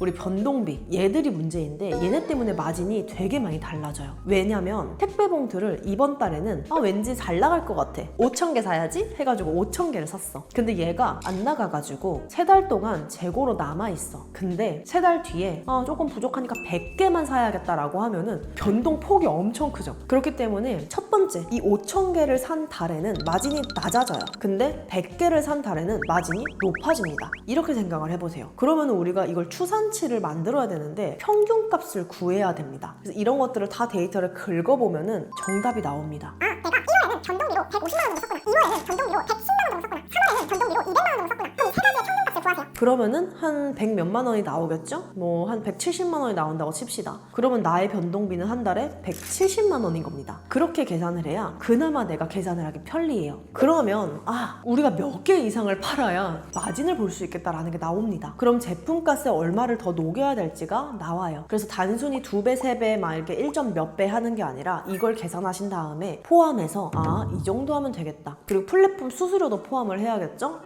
우리 변동비 얘들이 문제인데 얘네 때문에 마진이 되게 많이 달라져요. 왜냐면 택배 봉투를 이번 달에는 아 왠지 잘 나갈 것 같아. 5천 개 사야지? 해가지고 5천 개를 샀어. 근데 얘가 안 나가가지고 세 달 동안 재고로 남아있어. 근데 세 달 뒤에 아 조금 부족하니까 100개만 사야겠다라고 하면은 변동 폭이 엄청 크죠. 그렇기 때문에 첫 번째 이 5천 개를 산 달에는 마진이 낮아져요. 근데 100개를 산 달에는 마진이 높아집니다. 이렇게 생각을 해보세요. 그러면 우리가 이걸 추산 치를 만들어야 되는데 평균값을 구해야 됩니다 그래서 이런 것들을 다 데이터를 긁어보면 은 정답이 나옵니다 아, 내가 1월에는 변동비로 150만 원 정도 썼구나. 2월에는 변동비로 110만 원 정도 썼구나. 3월에는 변동비로 200만 원 정도 썼구나. 그러면은 한 100 몇만 원이 나오겠죠? 뭐 한 170만 원이 나온다고 칩시다. 그러면 나의 변동비는 한 달에 170만 원인 겁니다. 그렇게 계산을 해야 그나마 내가 계산을 하기 편리해요. 그러면 아 우리가 몇 개 이상을 팔아야 마진을 볼 수 있겠다라는 게 나옵니다. 그럼 제품값에 얼마를 더 녹여야 될지가 나와요. 그래서 단순히 두 배, 세 배, 막 이렇게 1점 몇 배 하는 게 아니라 이걸 계산하신 다음에 포함해서 아 이 정도 하면 되겠다. 그리고 플랫폼 수수료도 포함을 해야겠죠?